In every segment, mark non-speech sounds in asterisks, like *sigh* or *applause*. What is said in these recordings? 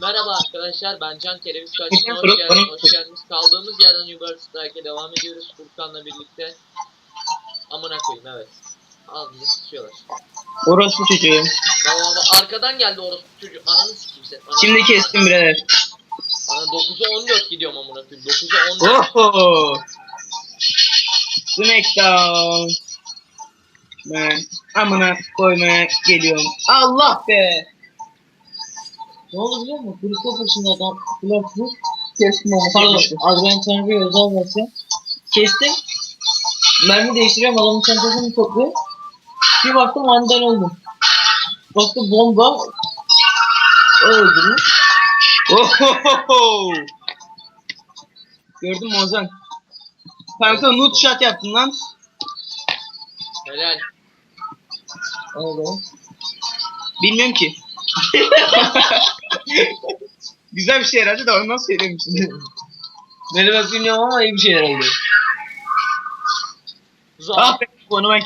Merhaba arkadaşlar ben Can Kereviz Kaçın'a hoş geldiniz. Hoş geldiniz. Kaldığımız yerden Uber Strike'e devam ediyoruz Furkan'la birlikte. Amına koyayım evet. Ağzını sıçıyorlar. Orospu çocuğu. Baba baba arkadan geldi orospu çocuğu. Ananı sikeyim sen. Ananı Şimdi kestim birader. Ana 9'a 14 gidiyorum amına koyayım. 9'a 14. Oho. Smackdown. Ben amına koymaya geliyorum. Allah be. Ne oldu biliyor musun? Kulüpte başında adam kulüpte Kestim onu. pardon Adrian Tanrı'ya özel versiyon. Kestim. Mermi değiştiriyorum adamın çantasını topluyor. Bir baktım aniden öldüm. Baktım bomba öldürmüş. Ohohoho. Gördün mü Ozan? Kanka nut shot yaptın lan. Helal. Oldu. Bilmiyorum ki. *laughs* Güzel bir şey herhalde de ondan söylemiştim. Beni ben bilmiyorum ama iyi bir şey herhalde. Zor. ah be, onu ben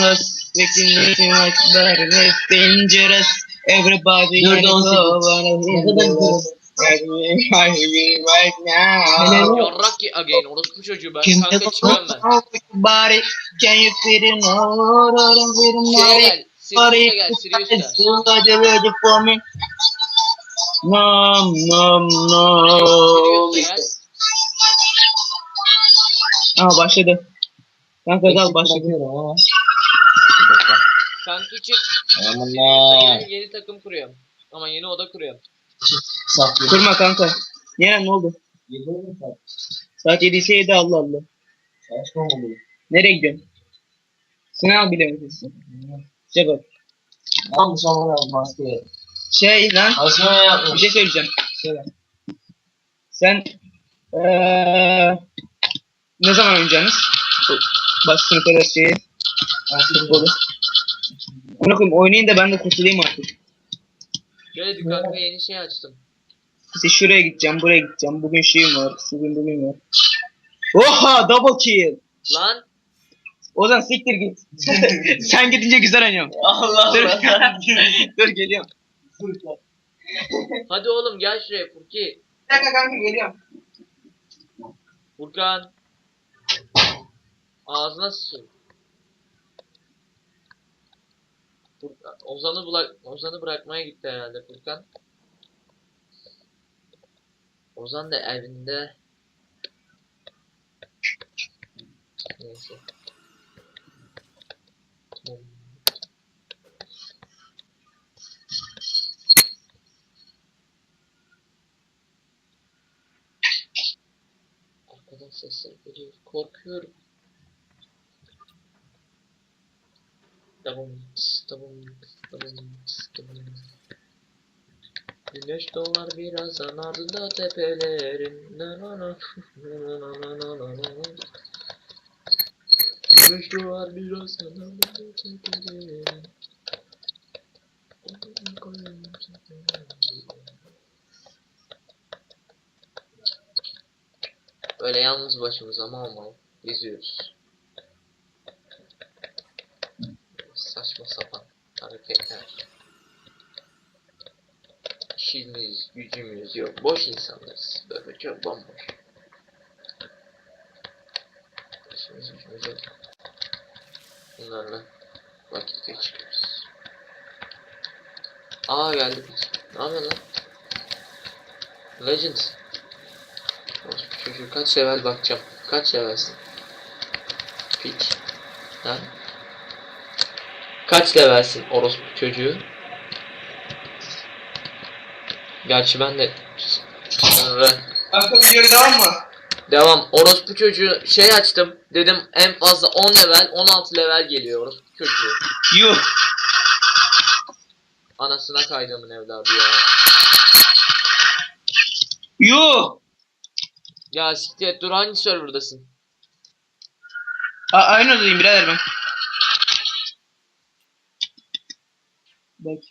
us, making us like better, dangerous. Everybody Dört on sekiz. Ne kadar güzel. Helal. Yarrak again orospu çocuğu ben kanka çıkıyorum ben. Body, can you fit in Şeye body. gel. Sirius'a gel. Sirius'a. Still ready for me. Nom nom nom. Sirius'a gel. Aa başladı. Kanka başladı. Kanki çık. Sirius'a gel. Yeni takım kuruyorum. Ama yeni oda kuruyorum. Saklıyorum. Kurma kanka. Niye ne oldu? Geliyorum sen. Saat 7 ise 7 Allah Allah. Saçma oldu. Nereye gidiyorsun? Sınav bile misin? Cevap. Yanlış ama maskeyi. Şey lan Aslında bir yapmış. şey söyleyeceğim. Söyle. Sen eee ne zaman oynayacaksınız? Baş sınıf arası şeyi. Futbolu. Koyayım oynayın da ben de kurtulayım artık. Böyle kanka yeni şey açtım. İşte şuraya gideceğim, buraya gideceğim. Bugün şeyim var, bugün bugün var. Oha double kill. Lan Ozan siktir git. *laughs* Sen gidince güzel oynuyorum. Allah Dur. Allah. *laughs* Dur geliyorum. hadi oğlum gel şuraya Furki. Bir dakika kanka geliyorum. Furkan. Ağzına. Furkan. Ozan'ı bırak Ozan'ı bırakmaya gitti herhalde Furkan. Ozan da evinde. Neyse. Arkadan sesler geliyor. Korkuyorum. Tamam, tamam, tamam, tamam. Güneş doğar birazdan ardında tepelerin. Na na na, na na na na na na. Güneş doğar birazdan ardında tepelerin. Böyle yalnız başımıza mal mal geziyoruz. Saçma sapan hareketler. İşimiz, gücümüz yok. Boş insanlarız. Böyle çok bomboş. İşimiz gücümüz yok. Bunlarla vakit geçiriyoruz. Aa geldi biz. Ne yapıyorsun lan? Legend. Çocuğu kaç level bakacağım. Kaç levelsin? Piç. Ha? Kaç levelsin orospu çocuğu? Gerçi ben de... Evet. Kanka videoyu devam mı? Devam. Orospu çocuğu şey açtım. Dedim en fazla 10 level, 16 level geliyor orospu çocuğu. Yuh. Anasına kaydığımın evladı ya. Yuh. Ya siktir et dur hangi serverdasın? A aynı odadayım birader ben. Bak.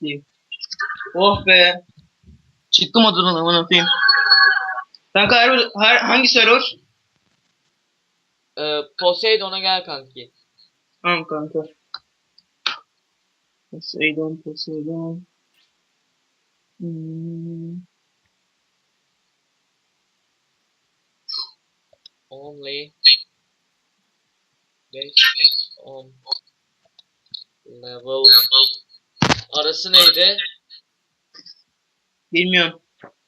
İyi. Oh be. Çıktım odadan aman atayım. Kanka her, her, hangi server? Ee, Poseidon'a gel kanki. Tamam kanka. Poseidon, Poseidon. Hmm. Only 5 on level arası neydi? Bilmiyorum.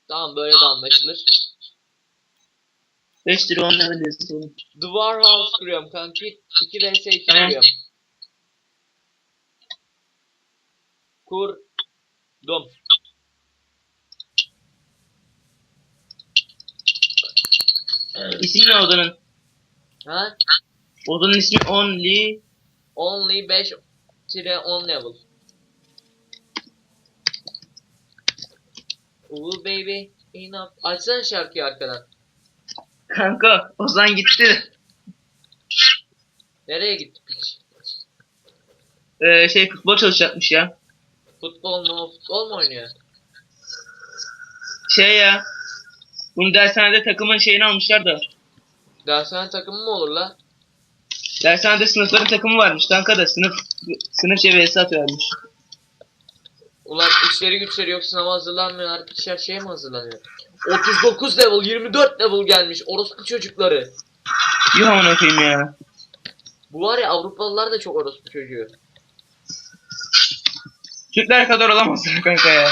Tamam böyle de anlaşılır. 5 lira 10 lira diyorsun. Duvar house kuruyorum kanki. 2 vs 2 Tamam. kuruyorum. Kur. Dum. İsmi ne odanın? Ha? Odanın ismi Only. Only 5 tire 10 level. Ooh baby. Enough. Açsana şarkıyı arkadan. Kanka Ozan gitti. Nereye gitti piç? Ee, şey futbol çalışacakmış ya. Futbol mu? Futbol mu oynuyor? Şey ya. Bunu dershanede takımın şeyini almışlar da. Dershane takımı mı olur la? Dershanede sınıfların takımı varmış kanka da sınıf sınıf çevresi atıyormuş. Ulan işleri güçleri yok sınava hazırlanmıyorlar. Piçler şeye mi hazırlanıyor? 39 level 24 level gelmiş orospu çocukları. Yuh amına koyayım ya. Bu var ya Avrupalılar da çok orospu çocuğu. Türkler kadar olamazsın *laughs* kanka ya.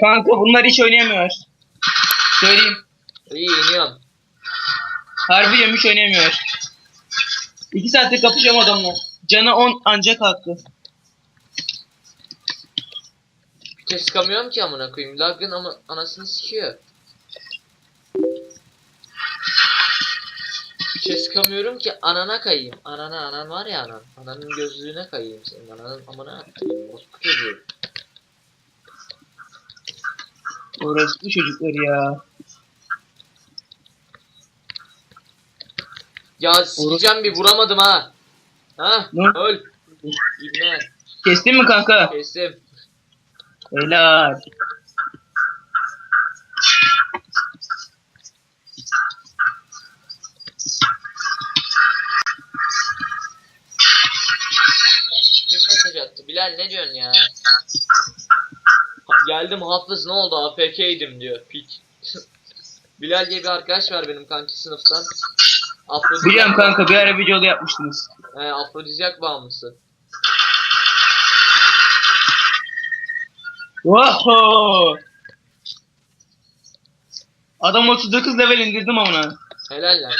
Kanka bunlar hiç oynayamıyor. Söyleyeyim. İyi iniyorum. Harbi hiç oynayamıyor. İki saattir kapışıyorum adamla. Canı 10 ancak kalktı. Kez sıkamıyorum ki amına koyayım. Lagın ama anasını sikiyor. Kez sıkamıyorum ki anana kayayım. Anana anan var ya anan. Ananın gözlüğüne kayayım senin. Ananın amına atayım. Orospu çocuğu. Orası bu çocuklar ya. Ya sikeceğim bir vuramadım ha. Ha? Ne? Öl. İbne. Kestin mi kanka? Kesim. Helal. Kim mesaj attı? Bilal ne diyorsun ya? Geldim hafız ne oldu AFK'ydim diyor piç. *laughs* Bilal diye bir arkadaş var benim kanki sınıftan. Afrodizyak Biliyorum kanka bir ara videoda yapmıştınız. He, afrodizyak bağımlısı. Oho! Adam 39 level indirdim ona. Helal lan.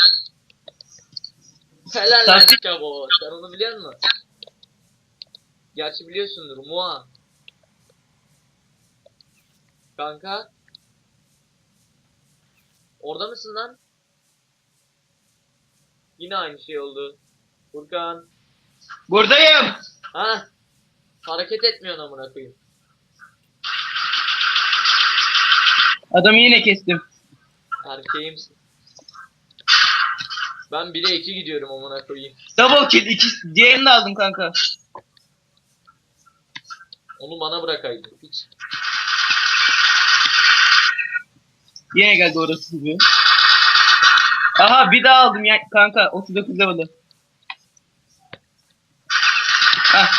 Helal lan Taktik- Kabo. Sen onu biliyor musun? Gerçi biliyorsundur. Mua. Kanka. Orada mısın lan? Yine aynı şey oldu. Furkan. Buradayım. Ha? Hareket etmiyorsun amına koyayım. Adamı yine kestim. Erkeğimsin. Ben 1'e 2 gidiyorum amına koyayım. Double kill iki diğerini de aldım kanka. Onu bana bırakaydın. Hiç. Yine geldi orası gibi. Aha bir daha aldım ya kanka 39 level'ı. Hah.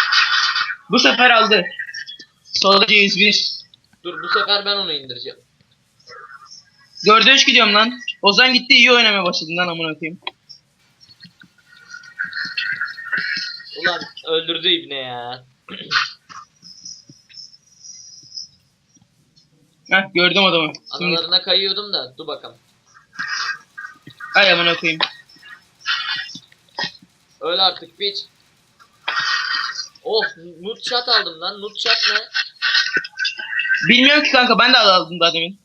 Bu sefer aldı. Solda 101. Dur bu sefer ben onu indireceğim. 4'e 3 gidiyorum lan. Ozan gitti iyi oynamaya başladın lan amına koyayım. Ulan öldürdü ibne ya. Heh gördüm adamı. Şimdi Analarına kayıyordum da dur bakalım. Ay amına koyayım. Öl artık piç. Oh nut shot aldım lan. Nut shot ne? Bilmiyorum ki kanka ben de aldım daha demin.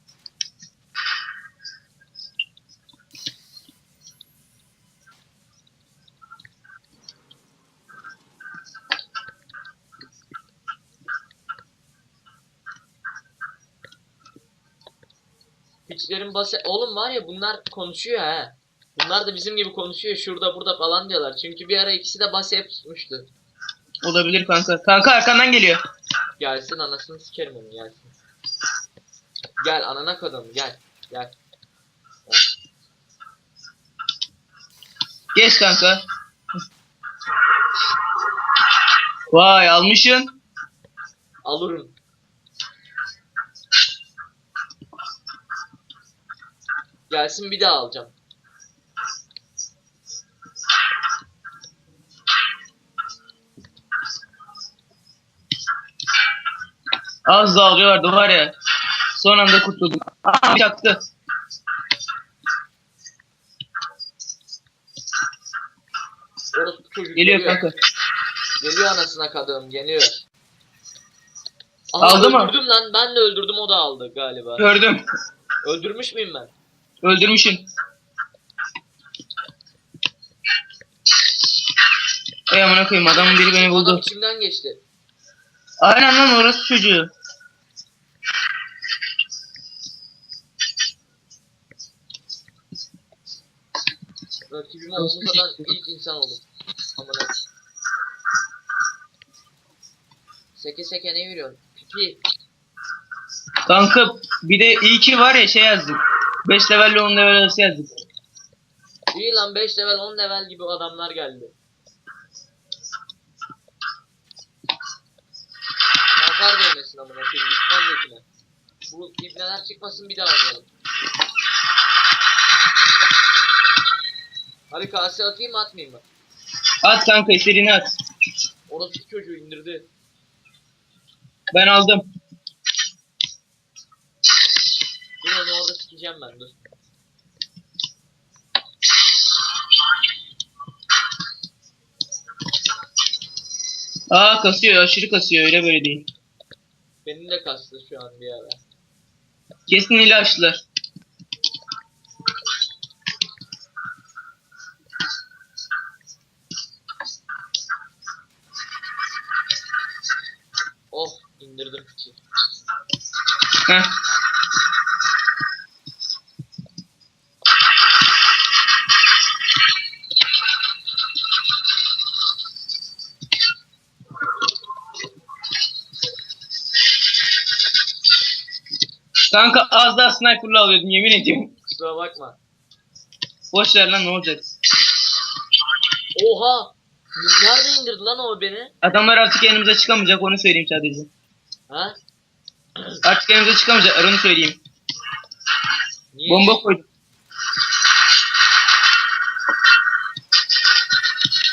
Piçlerin bası... Oğlum var ya bunlar konuşuyor ha. Bunlar da bizim gibi konuşuyor şurada burada falan diyorlar. Çünkü bir ara ikisi de bas hep tutmuştu. Olabilir kanka. Kanka arkandan geliyor. Gelsin anasını sikerim onu gelsin. Gel anana kadın gel. Gel. Gel. Geç kanka. Vay almışsın. Alırım. Gelsin bir daha alacağım. Az da alıyorlardı var ya. Son anda kurtuldum. Aa. Orospu çocuk Geliyor kanka. Geliyor anasına kadın geliyor. Aldı mı? öldürdüm lan ben de öldürdüm o da aldı galiba. Gördüm. Öldürmüş müyüm ben? Öldürmüşsün. Ey amına koyayım adamın biri beni Adam buldu. içimden geçti. Aynen lan orası çocuğu. Rakibim olmadan ilk insan oldum. Amına. Seke seke ne yürüyorsun? Pipi. Kanka bir de iyi ki var ya şey yazdık. 5 level 10 level arası yazdık. İyi lan 5 level 10 level gibi adamlar geldi. İbneler çıkmasın bir daha oynayalım. Hadi kase atayım mı atmayayım mı? At kanka istediğini at. Orası çocuğu indirdi. Ben aldım. Dur onu orada sikeceğim ben dur. Aa kasıyor aşırı kasıyor öyle böyle değil. Benim de kastı şu an bir ara. Kesin ilaçlar. Oh indirdim piçi. Heh. Kanka az daha sniper'la alıyordum yemin ediyorum. Kusura bakma. Boş ver lan ne olacak. Oha! Nerede indirdi lan o beni? Adamlar artık yanımıza çıkamayacak onu söyleyeyim sadece. Ha? Artık yanımıza çıkamayacaklar onu söyleyeyim. Niye? Bomba koydum.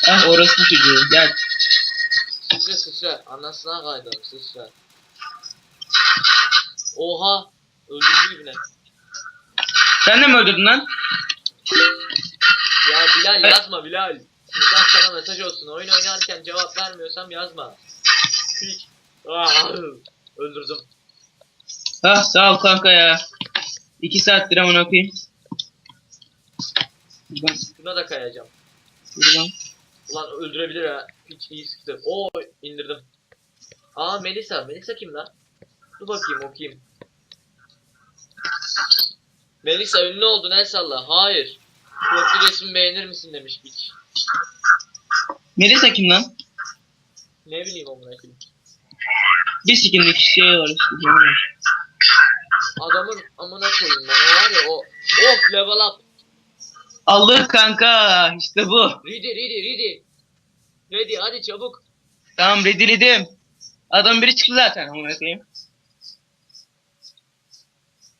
Ah orası çocuğu gel. Sıçra sıçra. Anasına kaydım sıçra. Oha! Öldürdü ibne. Sen de mi öldürdün lan? Ya Bilal yazma Bilal. Buradan sana mesaj olsun. Oyun oynarken cevap vermiyorsam yazma. Piç. Ah! Öldürdüm. Ah sağ ol kanka ya. İki saattir amına koyayım. Buradan, Şuna da kayacağım. buradan. Ulan öldürebilir ha. Piç iyi sıktı. Oo indirdim. Aa Melisa. Melisa kim lan? Dur bakayım okuyayım. Melisa ünlü oldun el salla. Hayır. Profil resmi beğenir misin demiş piç. Melisa kim lan? Ne bileyim amına koyayım. Bir sikimdeki şey var işte. Adamın amına koyayım ben. O var ya o. Of level up. Aldık kanka işte bu. Ready ready ready. Ready hadi çabuk. Tamam rediledim. Adam biri çıktı zaten amına koyayım.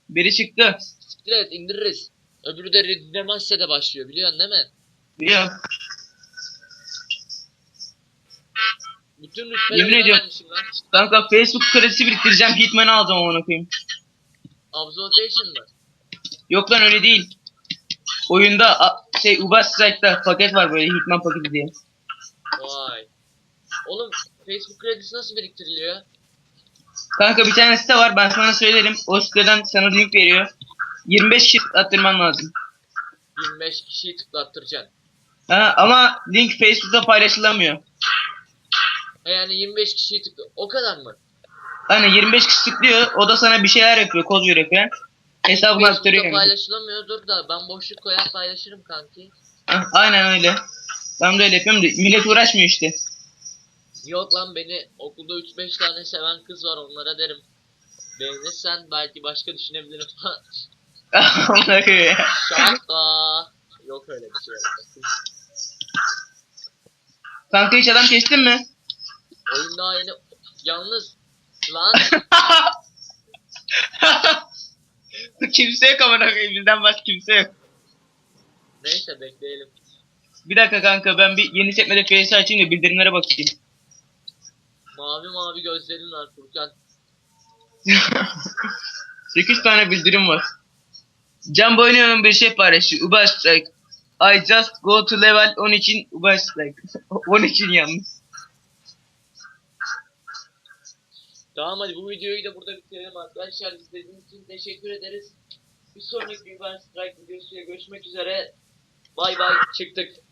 Biri çıktı. Siktir et indiririz. Öbürü de ready demezse de başlıyor biliyorsun değil mi? Biliyorum. Bütün Yemin rütbeleri ediyorum. vermişim lan. Kanka Facebook kredisi biriktireceğim. Hitman'ı alacağım amına koyayım. Absolution mı? Yok lan öyle değil. Oyunda a- şey Uber Strike'da paket var böyle Hitman paketi diye. Vay. Oğlum Facebook kredisi nasıl biriktiriliyor? Kanka bir tane site var ben sana söylerim. O siteden sana link veriyor. 25 kişi attırman lazım. 25 kişiyi tıklattıracaksın. Ha, ama link Facebook'ta paylaşılamıyor. E yani 25 kişiyi tıkla... O kadar mı? Hani 25 kişi tıklıyor. O da sana bir şeyler yapıyor. Kod veriyor falan. Hesabını Facebook'ta aktarıyor. yani. paylaşılamıyordur da ben boşluk koyar paylaşırım kanki. Ha, aynen öyle. Ben de öyle yapıyorum da millet uğraşmıyor işte. Yok lan beni okulda 3-5 tane seven kız var onlara derim. Beğenirsen belki başka düşünebilirim *laughs* falan. Şaka. Yok öyle bir şey. Kanka hiç adam kestin mi? Oyun daha yeni. Yalnız lan *laughs* kimse yok koyayım bizden başka kimse yok. neyse bekleyelim. Bir dakika kanka ben bir yeni sekmede PS açayım da bildirimlere bakayım. Mavi mavi gözlerin var Furkan. *laughs* 8 tane bildirim var. Can oynuyorum bir şey paylaşıyor. Uber Strike. I just go to level 10 için Uber Strike. *laughs* 10 için yalnız. Tamam hadi bu videoyu da burada bitirelim arkadaşlar. İzlediğiniz için teşekkür ederiz. Bir sonraki Uber Strike videosuyla görüşmek üzere. Bay bay çıktık.